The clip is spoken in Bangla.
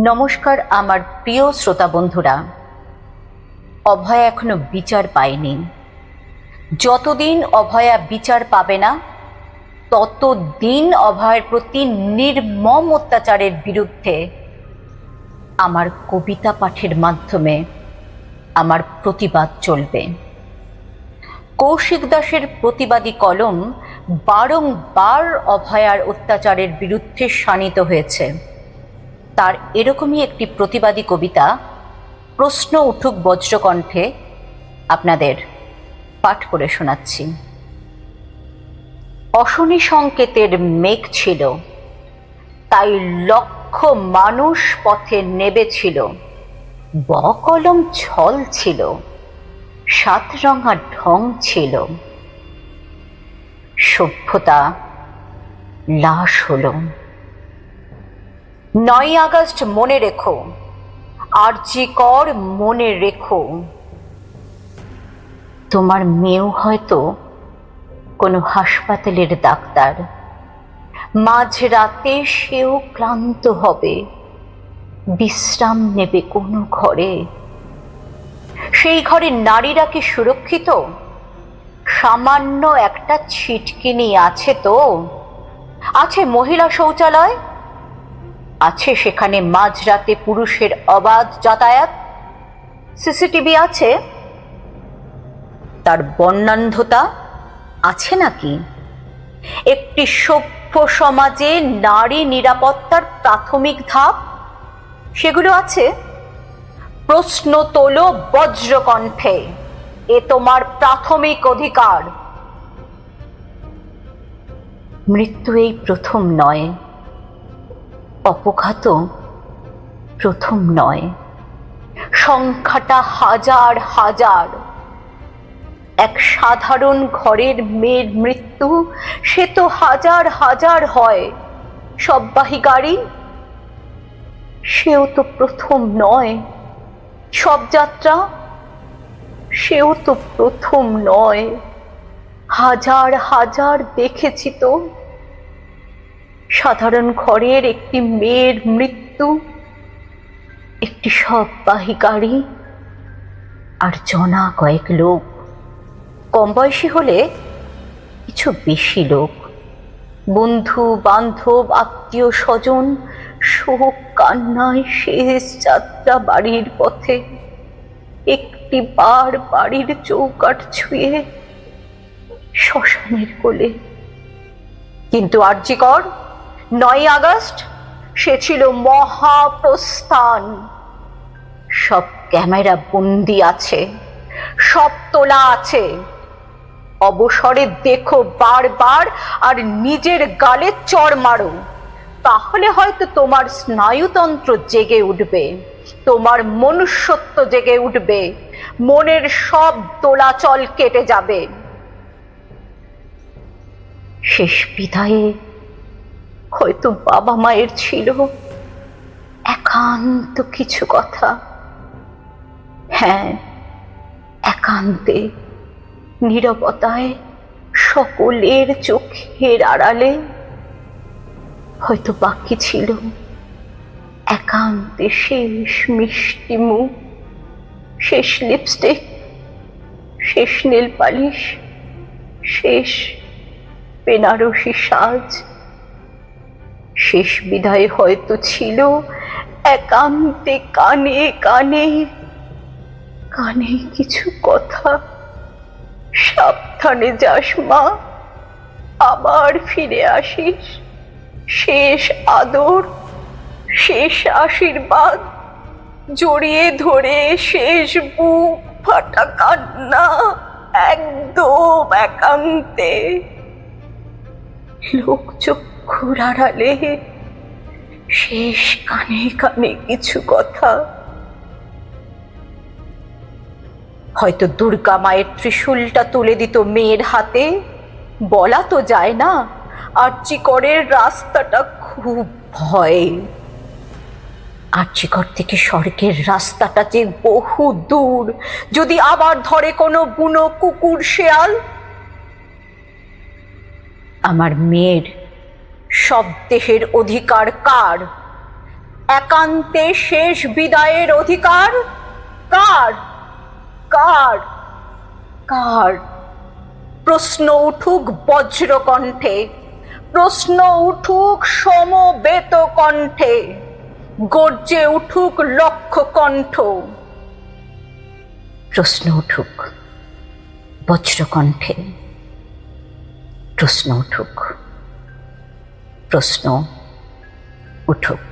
নমস্কার আমার প্রিয় শ্রোতা বন্ধুরা। অভয়া এখনও বিচার পায়নি। যতদিন অভয়া বিচার পাবে না, ততদিন অভয়ের প্রতি নির্মম অত্যাচারের বিরুদ্ধে আমার কবিতা পাঠের মাধ্যমে আমার প্রতিবাদ চলবে। কৌশিক দাসের প্রতিবাদী কলম বারংবার অভয়ার অত্যাচারের বিরুদ্ধে শানিত হয়েছে। তার এরকমই একটি প্রতিবাদী কবিতা, প্রশ্ন উঠুক বজ্রকণ্ঠে, আপনাদের পাঠ করে শোনাচ্ছি। অশনি সংকেতের মেঘ ছিল, তাই লক্ষ মানুষ পথে নেবেছিল, বকলম ছল ছিল সাত রঙা ঢং ছিল। সভ্যতা লাশ হলো। নয় আগস্ট মনে রেখো। আরজি কর মনে রেখো। তোমার মেয়েও হয়তো কোনো হাসপাতালের ডাক্তার। মাঝরাতে সেও ক্লান্ত হবে। বিশ্রাম নেবে কোনো ঘরে? সেই ঘরে নারীরা কি সুরক্ষিত? সামান্য একটা ছিটকিনি আছে তো? আছে মহিলা শৌচালয়? আছে সেখানে মাঝরাতে পুরুষের অবাধ যাতায়াত? সিসিটিভি আছে? তার বর্ণান্ধতা আছে নাকি? একটি সভ্য সমাজে নারী নিরাপত্তার প্রাথমিক ধাপ? সেগুলো আছে? প্রশ্ন তোলো বজ্রকণ্ঠে, এ তোমার প্রাথমিক অধিকার। মৃত্যু এই প্রথম নয়। অপঘাত প্রথম নয়। সংখ্যাটা হাজার হাজার। এক সাধারণ ঘরের মেয়ের মৃত্যু, সে তো হাজার হাজার হয়। সববাহী গাড়ি সেও তো প্রথম নয়। সব যাত্রা? সেও তো প্রথম নয়। হাজার হাজার দেখেছি তো। সাধারণ ঘরের একটি মেয়ের মৃত্যু, একটি সববাহী গাড়ি আর জনা কয়েক লোক। কম বয়সী হলে কিছু বেশি লোক। বন্ধু, বান্ধব, আত্মীয় স্বজন, শোক, কান্নায় শেষ যাত্রা বাড়ির পথে। একটি বার বাড়ির চৌকাঠ ছুঁয়ে শ্মশানের কোলে। কিন্তু আর্যিকর নয় আগস্ট সে ছিল মহাপ্রস্থান। সব ক্যামেরা বন্দি আছে, সব তোলা আছে। অবসরে দেখো বারবার আর নিজের গালে চড় মারো। তাহলে হয়তো তোমার স্নায়ুতন্ত্র জেগে উঠবে, তোমার মনুষ্যত্ব জেগে উঠবে, মনের সব দোলাচল কেটে যাবে। শেষ বিদায়ে হয়তো বাবা মায়ের ছিল। একান্ত কিছু কথা। হ্যাঁ একান্তে, নিরবতায় সকলের চোখের আড়ালে হয়তো বাকি ছিল। একান্তে শেষ মিষ্টি মুখ, শেষ লিপস্টিক শেষ নীল পালিশ শেষ বেনারসি সাজ শেষ বিদায় হয়তো ছিল। একান্তে কানে কানে কানে কিছু কথা। সাবধানে যাস মা, আবার ফিরে আসিস। শেষ আদর, শেষ আশীর্বাদ, জড়িয়ে ধরে শেষ বুক ফাটা কান্না একদম একান্তে। লোক চক্ষুর আড়ালে শেষ কানে কানে কিছু কথা। হয়তো দুর্গা মায়ের ত্রিশূলটা তুলে দিত মেয়ের হাতে, বলা তো যায় না আর্চিকরের রাস্তাটা খুব ভয়। আর্চিকর থেকে স্বর্গের রাস্তাটা যে বহু দূর, যদি আবার ধরে কোনো বুনো কুকুর শেয়াল? আমার মেয়ের সব দেহের অধিকার কার? একান্তে শেষ বিদায়ের অধিকার কার? কার? কার? প্রশ্ন উঠুক বজ্রকণ্ঠে, প্রশ্ন উঠুক সমবেত কণ্ঠে, গর্জে উঠুক লক্ষ কণ্ঠ প্রশ্ন উঠুক বজ্রকণ্ঠে, প্রশ্ন উঠুক। প্রশ্ন উঠুক